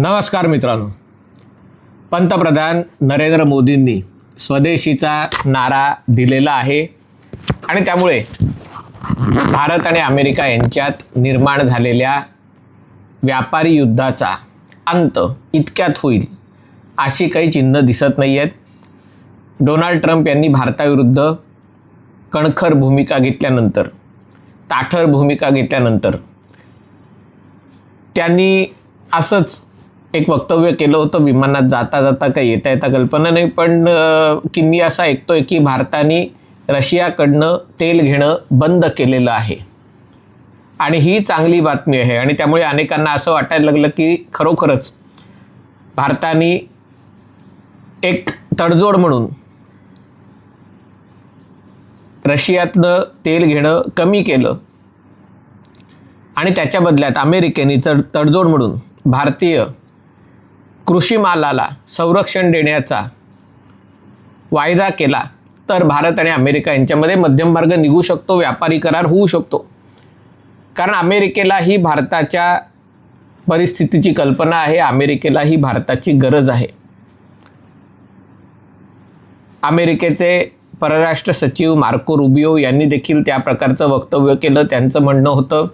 नमस्कार मित्रांनो. पंतप्रधान नरेंद्र मोदींनी स्वदेशीचा नारा दिलेला आहे आणि त्यामुळे भारत आणि अमेरिका यांच्यात निर्माण झालेल्या व्यापारी युद्धाचा अंत इतक्यात होईल अशी काही चिन्ह दिसत नाही आहेत डोनाल्ड ट्रम्प यांनी भारताविरुद्ध कणखर भूमिका घेतल्यानंतर ताठर भूमिका घेतल्यानंतर त्यांनी असंच एक वक्तव्य केलं होतं विमानात जाता जाता काही येता येता कल्पना नाही पण की मी असं ऐकतोय की भारताने रशियाकडनं तेल घेणं बंद केलेलं आहे. आणि ही चांगली बातमी आहे आणि त्यामुळे अनेकांना असं वाटायला लागलं की खरोखरच भारताने एक तडजोड म्हणून रशियातनं तेल घेणं कमी केलं. आणि त्याच्या बदल्यात अमेरिकेने तड तडजोड म्हणून भारतीय कृषी मालाला संरक्षण देण्याचा वायदा केला तर भारत आणि अमेरिका यांच्यामध्ये मध्यम मार्ग निघू शकतो व्यापारी करार होऊ शकतो. कारण अमेरिकेला ही भारताच्या परिस्थितीची कल्पना आहे अमेरिकेला ही भारताची गरज आहे. अमेरिकेचे परराष्ट्र सचिव मार्को रुबिओ यांनी देखील त्या प्रकारचं वक्तव्य केलं. त्यांचं म्हणणं होतं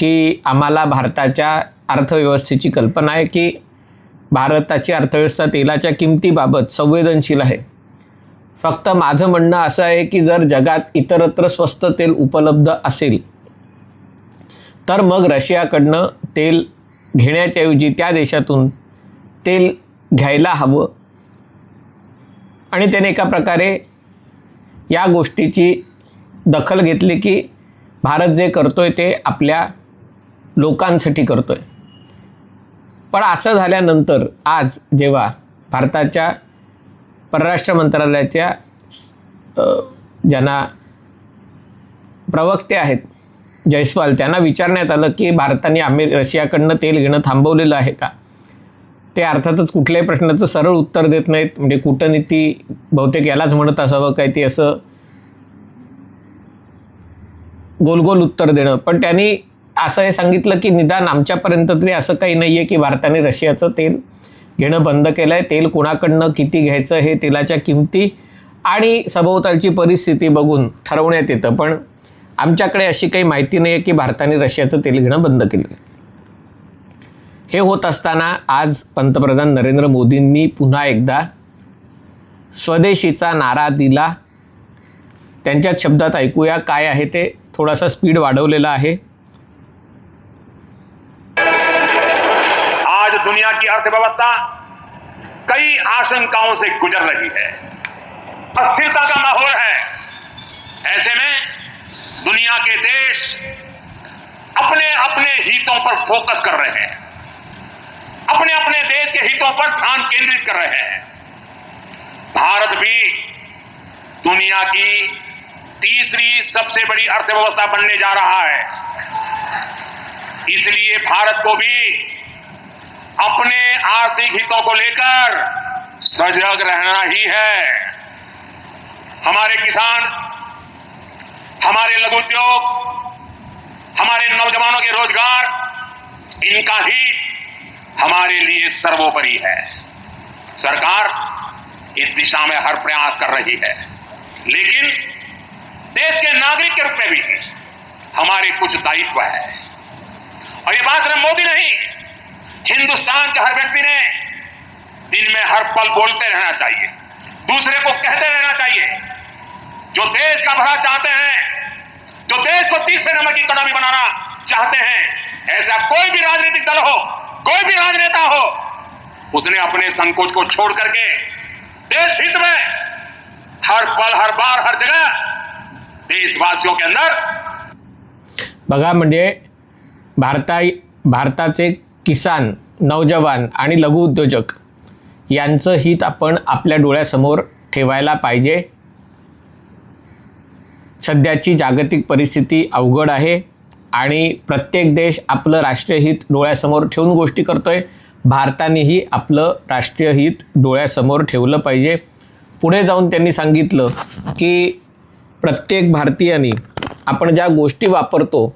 की आम्हाला भारताच्या अर्थव्यवस्थेची कल्पना आहे की भारताची अर्थव्यवस्था तेलाच्या किमतीबाबत संवेदनशील आहे. फक्त माझं म्हणणं असं आहे की जर जगात इतरत्र स्वस्त तेल उपलब्ध असेल तर मग रशियाकडनं तेल घेण्याच्याऐवजी त्या देशातून तेल घ्यायला हवं. आणि त्याने एका प्रकारे या गोष्टीची दखल घेतली की भारत जे करतो आहे ते आपल्या लोकांसाठी करतो आहे पण असं झाल्यानंतर आज जेव्हा भारताच्या परराष्ट्र मंत्रालयाच्या ज्यांना प्रवक्ते आहेत जयस्वाल त्यांना विचारण्यात आलं की भारताने आम्ही रशियाकडनं तेल घेणं थांबवलेलं आहे का? ते अर्थातच कुठल्याही प्रश्नाचं सरळ उत्तर देत नाहीत. म्हणजे कूटनीती बहुतेक यालाच म्हणत असावं काय ते असं गोल गोल उत्तर देणं. पण त्यांनी असं हे सांगितलं की निदान आमच्यापर्यंत तरी असं काही नाही आहे की भारताने रशियाचं तेल घेणं बंद केलं आहे तेल कोणाकडनं किती घ्यायचं हे तेलाच्या किमती आणि सभोवतालची परिस्थिती बघून ठरवण्यात येतं. पण आमच्याकडे अशी काही माहिती नाही आहे की भारताने रशियाचं तेल घेणं बंद केलं आहे. हे होत असताना आज पंतप्रधान नरेंद्र मोदींनी पुन्हा एकदा स्वदेशीचा नारा दिला. त्यांच्याच शब्दात ऐकूया काय आहे ते. थोडासा स्पीड वाढवलेला आहे. दुनिया की अर्थव्यवस्था कई आशंकाओं से गुजर रही है। अस्थिरता का माहौल है। ऐसे में दुनिया के देश अपने अपने हितों पर फोकस कर रहे हैं। अपने अपने देश के हितों पर ध्यान केंद्रित कर रहे हैं। भारत भी दुनिया की तीसरी सबसे बड़ी अर्थव्यवस्था बनने जा रहा है। इसलिए भारत को भी अपने आर्थिक हितों को लेकर सजग रहना ही है। हमारे किसान, हमारे लघु उद्योग, हमारे नौजवानों के रोज़गार, इनका हित हमारे लिए सर्वोपरि है। सरकार इस दिशा में हर प्रयास कर रही है। लेकिन देश के नागरिक के रूप में भी हमारे कुछ दायित्व है। और ये बात सिर्फ़ मोदी नहीं हिंदुस्तान के हर व्यक्ति ने दिन में हर पल बोलते रहना चाहिए। दूसरे को कहते रहना चाहिए। जो देश का भला चाहते हैं, जो देश को तीसरे नंबर की इकोनॉमी बनाना चाहते हैं, ऐसा कोई भी राजनीतिक दल हो, कोई भी राजनेता हो, उसने अपने संकोच को छोड़ करके देश हित में हर पल, हर बार, हर जगह देशवासियों के अंदर बघा म्हणजे भारता भारताचे किसान नौजवान आणि लघुउद्योजक यांचं हित आपण आपल्या डोळ्यासमोर ठेवायला पाहिजे. सध्याची जागतिक परिस्थिती अवघड आहे आणि प्रत्येक देश आपलं राष्ट्रीय हित डोळ्यासमोर ठेवून गोष्टी करतो आहे भारतानेही आपलं राष्ट्रीय हित डोळ्यासमोर ठेवलं पाहिजे. पुढे जाऊन त्यांनी सांगितलं की प्रत्येक भारतीयाने आपण ज्या गोष्टी वापरतो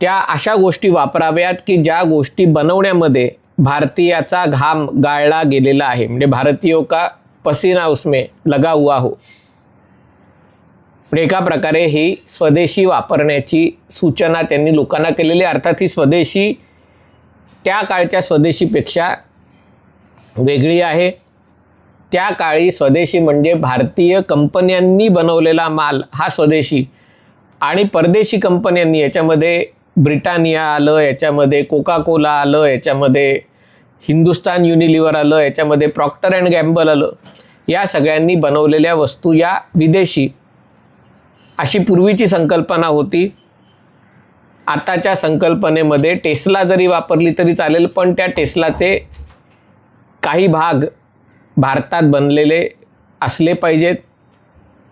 त्या अशा गोष्टी वापराव्यात की ज्या गोष्टी बनवण्यामध्ये भारतीयाचा घाम गाळला गेलेला आहे. म्हणजे भारतीयो का पसीना उसमे लगा हुआ हो. म्हणजे एका प्रकारे ही स्वदेशी वापरण्याची सूचना त्यांनी लोकांना केलेली अर्थात ही स्वदेशी त्या काळच्या स्वदेशीपेक्षा वेगळी आहे. त्या काळी स्वदेशी म्हणजे भारतीय कंपन्यांनी बनवलेला माल हा स्वदेशी आणि परदेशी कंपन्यांनी याच्यामध्ये ब्रिटानिया आलं याच्यामध्ये कोका कोला आलं याच्यामध्ये हिंदुस्तान युनिलिव्हर आलं याच्यामध्ये प्रॉक्टर अँड गॅम्बल आलं. या सगळ्यांनी बनवलेल्या वस्तू या विदेशी. अशी पूर्वीची संकल्पना होती. आताच्या संकल्पनेमध्ये टेस्ला जरी वापरली तरी चालेल पण त्या टेस्लाचे काही भाग भारतात बनलेले असले पाहिजेत.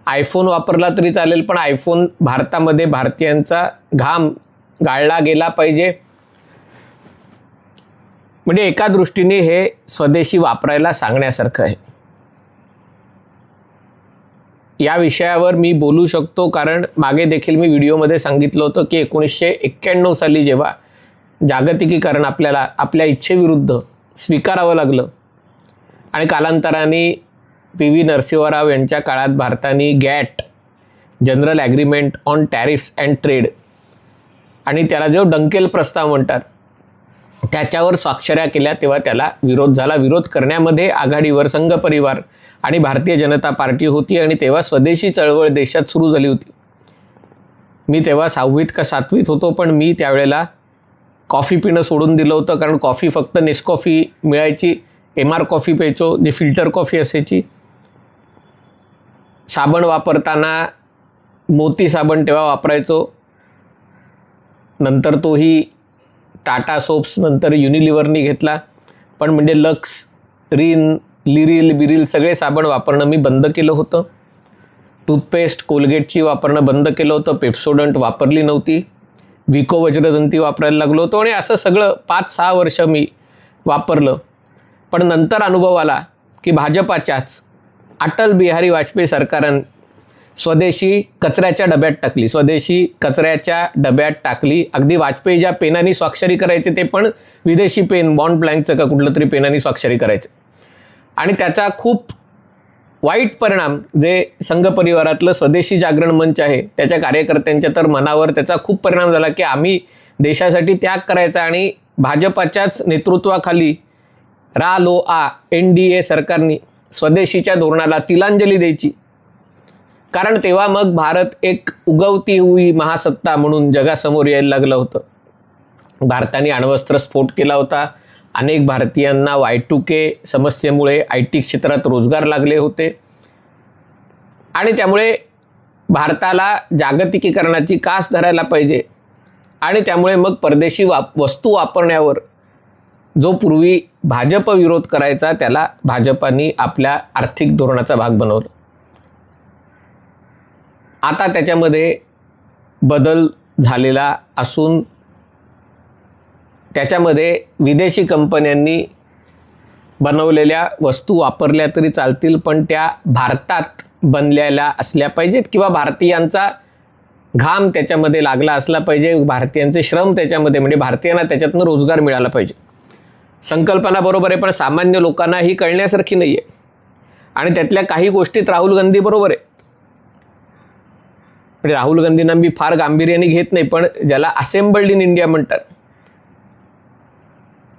आयफोन वापरला तरी चालेल पण आयफोन भारतामध्ये भारतीयांचा घाम गाळला गेला पाहिजे. म्हणजे एका दृष्टीने हे स्वदेशी वापरायला सांगण्यासारखं आहे. या विषयावर मी बोलू शकतो कारण मागे देखील मी व्हिडिओमध्ये सांगितलं होतं की एकोणीसशे एक्क्याण्णव साली जेव्हा जागतिकीकरण आपल्याला आपल्या इच्छेविरुद्ध स्वीकारावं लागलं आणि कालांतराने पी व्ही नरसिंहराव यांच्या काळात भारताने GATT general agreement on tariffs and trade आणि त्याला जो डंकेल प्रस्ताव म्हणतात त्याच्यावर स्वाक्षऱ्या केल्या तेव्हा त्याला विरोध झाला. विरोध करण्यामध्ये आघाडीवर संघ परिवार आणि भारतीय जनता पार्टी होती आणि तेव्हा स्वदेशी चळवळ देशात सुरू झाली होती. मी तेव्हा सहावीत का सातवीत होतो पण मी त्यावेळेला कॉफी पिणं सोडून दिलं होतं कारण कॉफी फक्त नेसकॉफी मिळायची एम आर कॉफी प्यायचो जी फिल्टर कॉफी असायची. साबण वापरताना मोती साबण तेव्हा वापरायचो. नंतर तोही टाटा सोप्स नंतर युनिलिव्हरनी घेतला. पण म्हणजे लक्स रिन लिरिल बिरिल सगळे साबण वापरणं मी बंद केलं होतं. टूथपेस्ट कोलगेटची वापरणं बंद केलं होतं. पेप्सोडंट वापरली नव्हती. विको वज्रदंती वापरायला लागलो होतो आणि असं सगळं पाच सहा वर्ष मी वापरलं. पण नंतर अनुभव आला की भाजपाच्याच अटल बिहारी वाजपेयी सरकारनं स्वदेशी कचऱ्याच्या डब्यात टाकली. स्वदेशी कचऱ्याच्या डब्यात टाकली. अगदी वाजपेयी ज्या पेनानी स्वाक्षरी करायचे ते पण विदेशी पेन बॉन्ड ब्लँकचं का कुठलं तरी पेनाने स्वाक्षरी करायचे. आणि त्याचा खूप वाईट परिणाम जे संघ परिवारातलं स्वदेशी जागरण मंच आहे त्याच्या कार्यकर्त्यांच्या तर मनावर त्याचा खूप परिणाम झाला की आम्ही देशासाठी त्याग करायचा आणि भाजपाच्याच नेतृत्वाखाली रा लो आ एन डी ए सरकारनी स्वदेशीच्या धोरणाला तिलांजली द्यायची. कारण तेव्हा मग भारत एक उगवती हुई महासत्ता म्हणून जगासमोर यायला लागलं होतं. भारताने अण्वस्त्र स्फोट केला होता. अनेक भारतीयांना वाय टू के समस्येमुळे आय टी क्षेत्रात रोजगार लागले होते. आणि त्यामुळे भारताला जागतिकीकरणाची कास धरायला पाहिजे. आणि त्यामुळे मग परदेशी वाप वस्तू वापरण्यावर जो पूर्वी भाजप विरोध करायचा त्याला भाजपानी आपल्या आर्थिक धोरणाचा भाग बनवला. आता त्याच्यामध्ये बदल झालेला असून त्याच्यामध्ये विदेशी कंपन्यांनी बनवलेल्या वस्तू वापरल्या तरी चालतील पण त्या भारतात बनलेल्या असल्या पाहिजेत किंवा भारतीयांचा घाम त्याच्यामध्ये लागला असला पाहिजे भारतीयांचे श्रम त्याच्यामध्ये म्हणजे भारतीयांना त्याच्यातनं रोजगार मिळाला पाहिजे. संकल्पना बरोबर आहे पण सामान्य लोकांना ही कळण्यासारखी नाही आहे आणि त्यातल्या काही गोष्टीत राहुल गांधी बरोबर आहे. म्हणजे राहुल गांधींना मी फार गांभीर्याने घेत नाही पण ज्याला असेंबल्ड इन इंडिया म्हणतात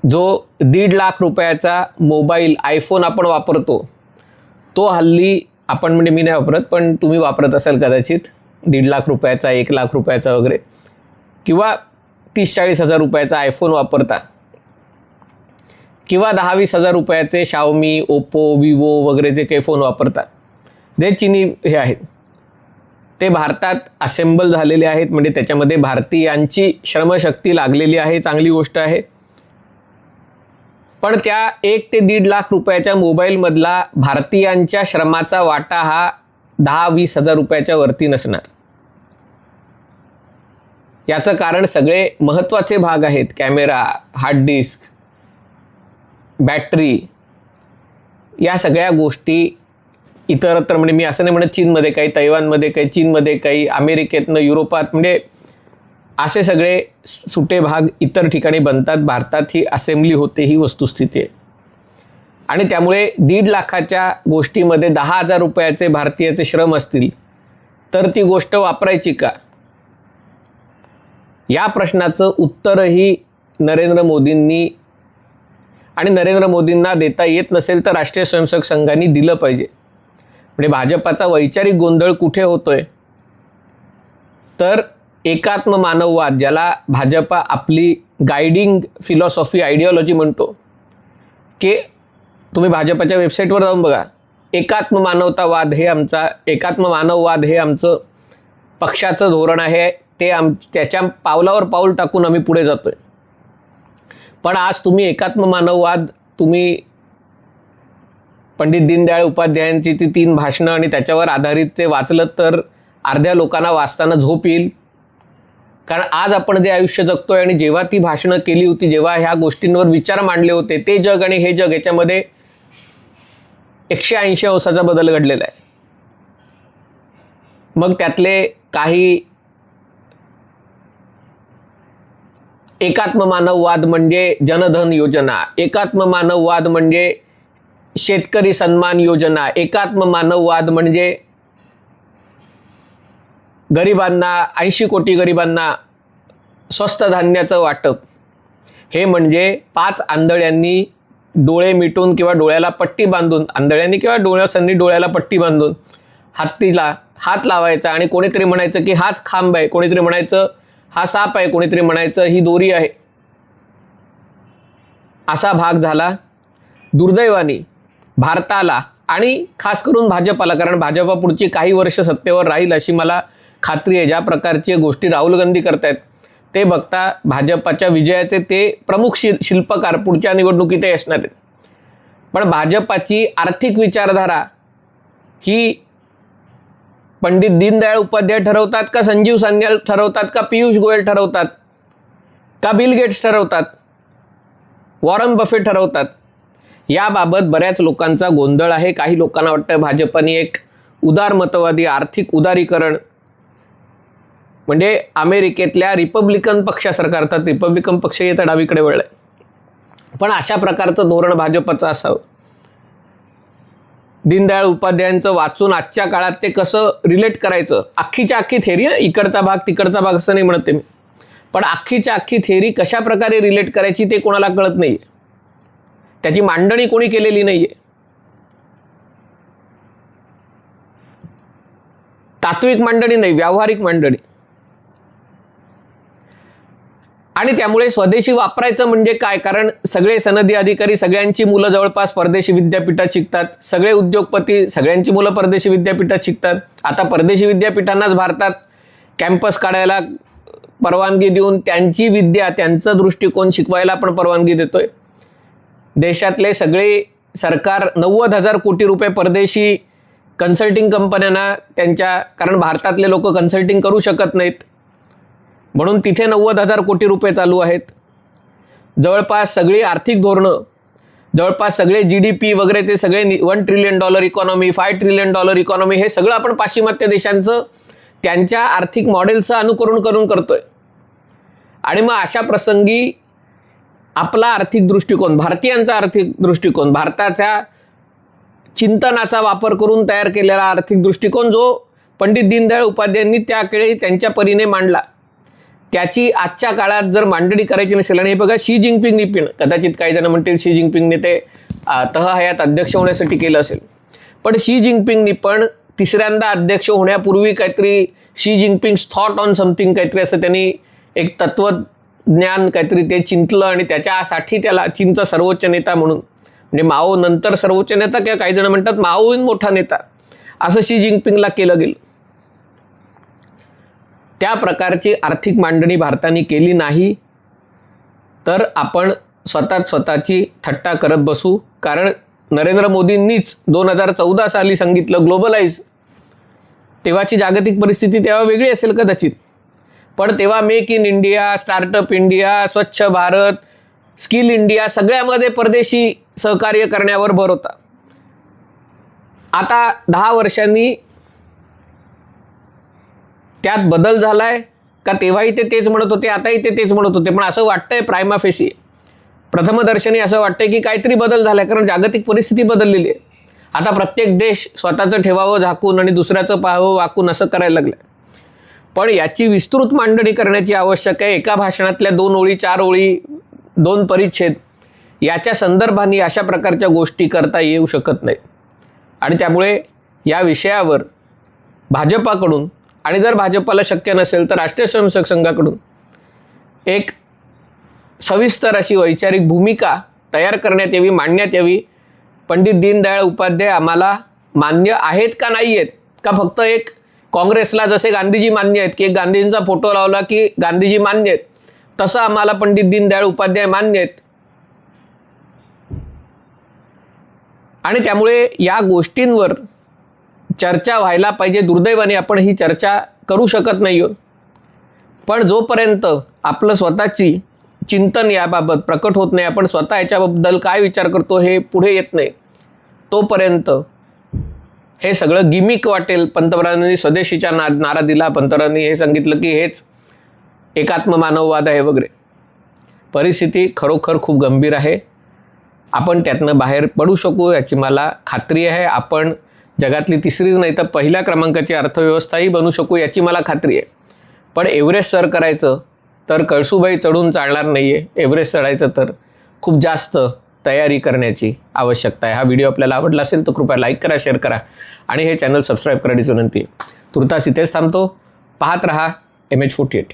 जो दीड लाख रुपयाचा मोबाईल आयफोन आपण वापरतो तो हल्ली आपण म्हणजे मी नाही वापरत पण तुम्ही वापरत असाल कदाचित दीड लाख रुपयाचा एक लाख रुपयाचा वगैरे किंवा तीस चाळीस हजार रुपयाचा आयफोन वापरता किंवा दहा वीस हजार रुपयाचे शाओमी ओप्पो विवो वगैरे जे काही फोन वापरतात जे चिनी हे आहेत. ते भारतात असेंबल झालेले आहेत. म्हणजे त्याच्यामध्ये भारतीयांची श्रमशक्ती लागलेली आहे. चांगली गोष्ट आहे. पण त्या एक ते दीड लाख रुपयाच्या मोबाईलमधला भारतीयांच्या श्रमाचा वाटा हा दहा वीस हजार रुपयाच्या वरती नसणार. याचं कारण सगळे महत्त्वाचे भाग आहेत. कॅमेरा हार्ड डिस्क बॅटरी या सगळ्या गोष्टी इतरत्र म्हणजे मी असं नाही म्हणत चीनमध्ये काही तैवानमध्ये काही चीनमध्ये काही अमेरिकेतनं युरोपात म्हणजे असे सगळे सुटे भाग इतर ठिकाणी बनतात. भारतात ही असेंब्ली होते ही वस्तुस्थिती आहे. आणि त्यामुळे दीड लाखाच्या गोष्टीमध्ये दहा हजार रुपयाचे भारतीयाचे श्रम असतील तर ती गोष्ट वापरायची का? या प्रश्नाचं उत्तरही नरेंद्र मोदींनी आणि नरेंद्र मोदींना देता येत नसेल तर राष्ट्रीय स्वयंसेवक संघाने दिलं पाहिजे. म्हणजे भाजपाचा वैचारिक गोंधळ कुठे होतोय? तर एकात्म मानववाद ज्याला भाजपा आपली गायडिंग फिलॉसॉफी आयडिओलॉजी म्हणतो की तुम्ही भाजपाच्या वेबसाईटवर जाऊन बघा. एकात्म मानवतावाद हे आमचा एकात्म मानववाद हे आमचं पक्षाचं धोरण आहे. ते आम त्याच्या पावलावर पाऊल टाकून आम्ही पुढे जातो आहे पण आज तुम्ही एकात्म मानववाद तुम्ही पंडित दीनदयाळ उपाध्यायांची ती तीन भाषणं आणि त्याच्यावर आधारित ते वाचलं तर अर्ध्या लोकांना वाचताना झोप येईल. कारण आज आपण जे आयुष्य जगतोय आणि जेव्हा ती भाषणं केली होती जेव्हा ह्या गोष्टींवर विचार मांडले होते ते जग आणि हे जग याच्यामध्ये एकशे ऐंशी अंशाचा बदल घडलेला आहे. मग त्यातले काही एकात्म मानववाद म्हणजे जनधन योजना. एकात्म मानववाद म्हणजे शेतकरी सन्मान योजना एकात्म मानववाद म्हणजे गरिबांना ऐंशी कोटी गरिबांना स्वस्त धान्याचं वाटप. हे म्हणजे पाच आंधळ्यांनी डोळे मिटून किंवा डोळ्याला पट्टी बांधून आंधळ्यांनी किंवा डोळ्यासांनी डोळ्याला पट्टी बांधून हत्तीला हात लावायचा आणि कोणीतरी म्हणायचं की हाच खांब आहे कोणीतरी म्हणायचं हा साप आहे कोणीतरी म्हणायचं ही दोरी आहे. असा भाग झाला. दुर्दैवाने भारताला आणि खास करून भाजपाला कारण भाजपा पुढची काही वर्ष सत्तेवर राहील अशी मला खात्री आहे. ज्या प्रकारचे गोष्टी राहुल गांधी करतायत ते बघता भाजपाच्या विजयाचे ते प्रमुख शिल शिल्पकार पुढच्या निवडणुकीतही असणार आहेत. पण भाजपाची आर्थिक विचारधारा ही पंडित दीनदयाळ उपाध्याय ठरवतात का संजीव सान्याल ठरवतात का पियुष गोयल ठरवतात का बिल गेट्स ठरवतात? वॉरन बफे ठरवतात. याबाबत बऱ्याच लोकांचा गोंधळ आहे. काही लोकांना वाटतं भाजपने एक उदारमतवादी आर्थिक उदारीकरण म्हणजे अमेरिकेतल्या रिपब्लिकन पक्षासारखं अर्थात रिपब्लिकन पक्ष येतं डावीकडे वळलाय. पण अशा प्रकारचं धोरण भाजपचं असावं. दीनदयाळ उपाध्यायांचं वाचून आजच्या काळात ते कसं रिलेट करायचं? अख्खीच्या अख्खी थेरी इकडचा भाग तिकडचा भाग असं नाही म्हणते मी. पण अख्खीच्या अख्खी थेरी कशा प्रकारे रिलेट करायची ते कोणाला कळत नाही त्याची मांडणी कोणी केलेली नाही आहे तात्विक मांडणी नाही व्यावहारिक मांडणी. आणि त्यामुळे स्वदेशी वापरायचं म्हणजे काय? कारण सगळे सनदी अधिकारी सगळ्यांची मुलं जवळपास परदेशी विद्यापीठात शिकतात. सगळे उद्योगपती सगळ्यांची मुलं परदेशी विद्यापीठात शिकतात. आता परदेशी विद्यापीठांनाच भारतात कॅम्पस काढायला परवानगी देऊन त्यांची विद्या त्यांचं दृष्टिकोन शिकवायला पण परवानगी देतोय. देशातले सगळे सरकार नव्वद हजार कोटी रुपये परदेशी कन्सल्टिंग कंपन्यांना त्यांच्या कारण भारतातले लोक कन्सल्टिंग करू शकत नाहीत. म्हणून तिथे नव्वद हजार कोटी रुपये चालू आहेत. जवळपास सगळी आर्थिक धोरणं जवळपास सगळे जी डी पी वगैरे ते सगळे one trillion dollar economy five trillion dollar economy हे सगळं आपण पाश्चिमात्य देशांचं त्यांच्या आर्थिक मॉडेलचं अनुकरण करून करतोय. आणि मग अशा प्रसंगी आपला आर्थिक दृष्टिकोन भारतीयांचा आर्थिक दृष्टिकोन भारताच्या चिंतनाचा वापर करून तयार केलेला आर्थिक दृष्टिकोन जो पंडित दीनदयाळ उपाध्यायांनी त्याकडे त्यांच्या परीने मांडला. त्याची आजच्या काळात जर मांडणी करायची नसेल आणि हे बघा शी जिंगपिंगनी पण कदाचित काही जण म्हणतील शी जिंगपिंगने ते तह हयात अध्यक्ष होण्यासाठी केलं असेल. पण शी जिंगपिंगनी पण तिसऱ्यांदा अध्यक्ष होण्यापूर्वी काहीतरी Xi Jinping thought on something काहीतरी असं त्यांनी एक ज्ञान काहीतरी ते चिंतलं आणि त्याच्यासाठी त्याला चीनचा सर्वोच्च नेता म्हणून. म्हणजे माओ नंतर सर्वोच्च नेता किंवा काही जण म्हणतात माओहून मोठा नेता. असं शी जिंगपिंगला केलं गेलं. त्या प्रकारची आर्थिक मांडणी भारताने केली नाही. तर आपण स्वतःच स्वतःची थट्टा करत बसू. कारण नरेंद्र मोदींनीच दोन हजार चौदा साली सांगितलं ग्लोबलाइज. तेव्हाची जागतिक परिस्थिती तेव्हा वेगळी असेल कदाचित पण तेव्हा make in India startup India Swachh Bharat skill India सगळ्यामध्ये परदेशी सहकार्य करण्यावर भर होता. आता दहा वर्षांनी त्यात बदल झालाय का तेव्हाही ते तेच म्हणत होते आताही ते तेच म्हणत होते पण असं वाटतंय प्रायमा फेसी प्रथमदर्शनी असं वाटतंय की काहीतरी बदल झाला कारण जागतिक परिस्थिती बदललेली आहे. आता प्रत्येक देश स्वतःचं ठेवावं झाकून आणि दुसऱ्याचं पाहावं वाकून असं करायला लागलं पण याची विस्तृत मांडणी करण्याची आवश्यक आहे. एका भाषणातल्या दोन ओळी चार ओळी दोन परिच्छेद याच्या संदर्भाने अशा प्रकारच्या गोष्टी करता येऊ शकत नाहीत आणि त्यामुळे या विषयावर भाजपाकडून आणि जर भाजपाला शक्य नसेल तर राष्ट्रीय स्वयंसेवक संघाकडून एक सविस्तर अशी वैचारिक भूमिका तयार करण्यात यावी मांडण्यात यावी. पंडित दीनदयाळ उपाध्याय आम्हाला मान्य आहेत का नाही आहेत? का फक्त एक काँग्रेसला जसे गांधीजी मान्य आहेत की एक गांधींचा फोटो लावला की गांधीजी मान्य आहेत तसं आम्हाला पंडित दीनदयाळ उपाध्याय मान्य आहेत. आणि त्यामुळे या गोष्टींवर चर्चा व्हायला पाहिजे दुर्दैवाने आपण ही चर्चा करू शकत नाही पण जोपर्यंत आपलं स्वतःची चिंतन याबाबत प्रकट होत नाही आपण स्वतः याच्याबद्दल काय विचार करतो हे पुढे येत नाही तोपर्यंत हे सगळं गिमिक वाटेल. पंतप्रधानांनी स्वदेशीच्या ना नारा दिला. पंतप्रधानांनी हे सांगितलं की हेच एकात्म मानववाद आहे वगैरे. परिस्थिती खरोखर खूप गंभीर आहे. आपण त्यातनं बाहेर पडू शकू याची मला खात्री आहे. आपण जगातली तिसरीच नाही तर पहिल्या क्रमांकाची अर्थव्यवस्थाही बनू शकू याची मला खात्री आहे. पण एव्हरेस्ट सर करायचं तर कळसूबाई चढून चालणार नाही आहे एव्हरेस्ट चढायचं तर खूप जास्त तयारी करण्याची आवश्यकता आहे. हा व्हिडिओ आपल्याला आवडला असेल तर कृपया लाईक करा शेअर करा आणि हे चॅनल सबस्क्राईब करण्याची विनंती आहे. तुर्तास इथेच थांबतो. पाहत रहा एम एच फोर्टी एट